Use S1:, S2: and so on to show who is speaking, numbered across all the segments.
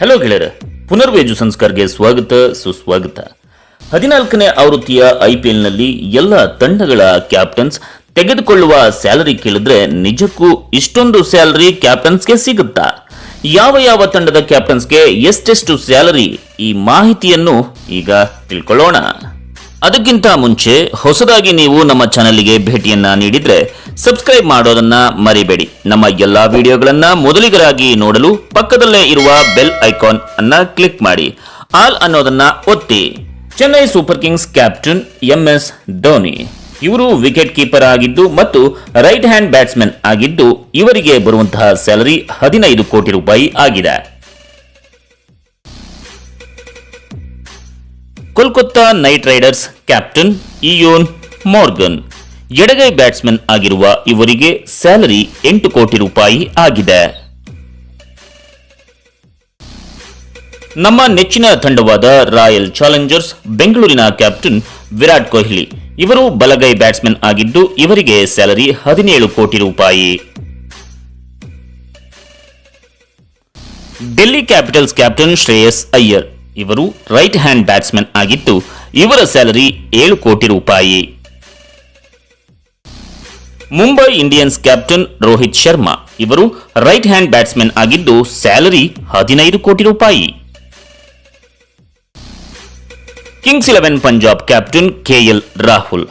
S1: Hello ಗೆಳೆಯರ. ಪುನರ್ವೇಜು ಸಂಸ್ಕಾರಗೆ ಸ್ವಾಗತ, ಸುಸ್ವಾಗತ. ಹದಿನಾಲ್ಕನೇ ಆವೃತ್ತಿಯ ಐಪಿಎಲ್ನಲ್ಲಿ ಎಲ್ಲ ತಂಡಗಳ ಕ್ಯಾಪ್ಟನ್ಸ್ ತೆಗೆದುಕೊಳ್ಳುವ ಸ್ಯಾಲರಿ ಕೇಳಿದ್ರೆ ನಿಜಕ್ಕೂ ಇಷ್ಟೊಂದು ಸ್ಯಾಲರಿ ಕ್ಯಾಪ್ಟನ್ಸ್ಗೆ ಸಿಗುತ್ತಾ? ಯಾವ ಯಾವ ತಂಡದ ಕ್ಯಾಪ್ಟನ್ಸ್ಗೆ ಎಷ್ಟೆಷ್ಟು ಸ್ಯಾಲರಿ? ಈ ಮಾಹಿತಿಯನ್ನು ಈಗ ತಿಳ್ಕೊಳ್ಳೋಣ. ಅದಕ್ಕಿಂತ ಮುಂಚೆ ಹೊಸದಾಗಿ ನೀವು ನಮ್ಮ ಚಾನಲ್ಗೆ ಭೇಟಿಯನ್ನ ನೀಡಿದ್ರೆ ಸಬ್ಸ್ಕ್ರೈಬ್ ಮಾಡೋದನ್ನ ಮರಿಬೇಡಿ. ನಮ್ಮ ಎಲ್ಲಾ ವಿಡಿಯೋಗಳನ್ನ ಮೊದಲಿಗರಾಗಿ ನೋಡಲು ಪಕ್ಕದಲ್ಲೇ ಇರುವ ಬೆಲ್ ಐಕಾನ್ ಅನ್ನ ಕ್ಲಿಕ್ ಮಾಡಿ. ಆಲ್ ಅನ್ನೋದನ್ನ ಒತ್ತಿ. Chennai Super Kings captain M S Dhoni. ಇವರು ವಿಕೆಟ್ ಕೀಪರ್ ಆಗಿದ್ದು ಮತ್ತು ರೈಟ್ ಹ್ಯಾಂಡ್ ಬ್ಯಾಟ್ಸ್ಮನ್ ಆಗಿದ್ದು ಇವರಿಗೆ ಬರುವಂತಹ ಸ್ಯಾಲರಿ ಹದಿನೈದು ಕೋಟಿ ರೂಪಾಯಿ ಆಗಿದೆ. Kolkata Knight Riders captain Eoin Morgan. ಎಡಗೈ ಬ್ಯಾಟ್ಸ್ಮನ್ ಆಗಿರುವ ಇವರಿಗೆ ಸ್ಯಾಲರಿ ಎಂಟು ಕೋಟಿ ರೂಪಾಯಿ ಆಗಿದೆ. ನಮ್ಮ ನೆಚ್ಚಿನ ತಂಡವಾದ ರಾಯಲ್ ಚಾಲೆಂಜರ್ಸ್ ಬೆಂಗಳೂರಿನ ಕ್ಯಾಪ್ಟನ್ ವಿರಾಟ್ ಕೊಹ್ಲಿ. ಇವರು ಬಲಗೈ ಬ್ಯಾಟ್ಸ್ಮನ್ ಆಗಿದ್ದು ಇವರಿಗೆ ಸ್ಯಾಲರಿ ಹದಿನೇಳು ಕೋಟಿ ರೂಪಾಯಿ. Delhi Capitals captain Shreyas Iyer. ಇವರು ರೈಟ್ ಹ್ಯಾಂಡ್ ಬ್ಯಾಟ್ಸ್ಮನ್ ಆಗಿದ್ದು, ಇವರ ಸ್ಯಾಲರಿ ಏಳು ಕೋಟಿ ರೂಪಾಯಿ. ಮುಂಬೈ ಇಂಡಿಯನ್ಸ್ ಕ್ಯಾಪ್ಟನ್ ರೋಹಿತ್ ಶರ್ಮಾ ಇವರು ರೈಟ್ ಹ್ಯಾಂಡ್ ಬ್ಯಾಟ್ಸ್ಮನ್ ಆಗಿದ್ದು, ಸ್ಯಾಲರಿ ಹದಿನೈದು ಕೋಟಿ ರೂಪಾಯಿ. Kings Eleven Punjab captain K L Rahul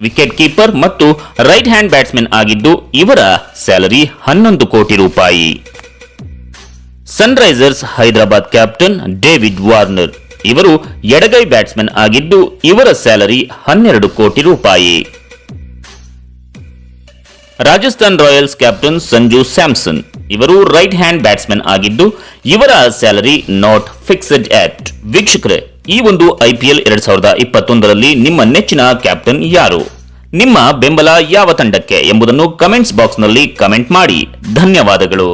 S1: wicket keeper ಮತ್ತು ರೈಟ್ ಹ್ಯಾಂಡ್ ಬ್ಯಾಟ್ಸ್ಮನ್ ಆಗಿದ್ದು, ಇವರ ಸ್ಯಾಲರಿ ಹನ್ನೊಂದು ಕೋಟಿ ರೂಪಾಯಿ. Sunrisers Hyderabad captain David Warner ಇವರು ಎಡಗೈ ಬ್ಯಾಟ್ಸ್ಮನ್ ಆಗಿದ್ದು, ಇವರ ಸ್ಯಾಲರಿ ಹನ್ನೆರಡು ಕೋಟಿ ರೂಪಾಯಿ. ರಾಜಸ್ಥಾನ್ ರಾಯಲ್ಸ್ ಕ್ಯಾಪ್ಟನ್ ಸಂಜು ಸ್ಯಾಮ್ಸನ್ ಇವರು ರೈಟ್ ಹ್ಯಾಂಡ್ ಬ್ಯಾಟ್ಸ್ಮನ್ ಆಗಿದ್ದು, ಇವರ ಸ್ಯಾಲರಿ ನಾಟ್ ಫಿಕ್ಸೆಡ್ ಆಟ್ ವೀಕ್ಷಕರೇ, ಈ ಒಂದು ಐಪಿಎಲ್ ಎರಡ್ ಸಾವಿರದ ಇಪ್ಪತ್ತೊಂದರಲ್ಲಿ ನಿಮ್ಮ ನೆಚ್ಚಿನ ಕ್ಯಾಪ್ಟನ್ ಯಾರು? ನಿಮ್ಮ ಬೆಂಬಲ ಯಾವ ತಂಡಕ್ಕೆ ಎಂಬುದನ್ನು ಕಮೆಂಟ್ಸ್ ಬಾಕ್ಸ್ನಲ್ಲಿ ಕಮೆಂಟ್ ಮಾಡಿ. ಧನ್ಯವಾದಗಳು.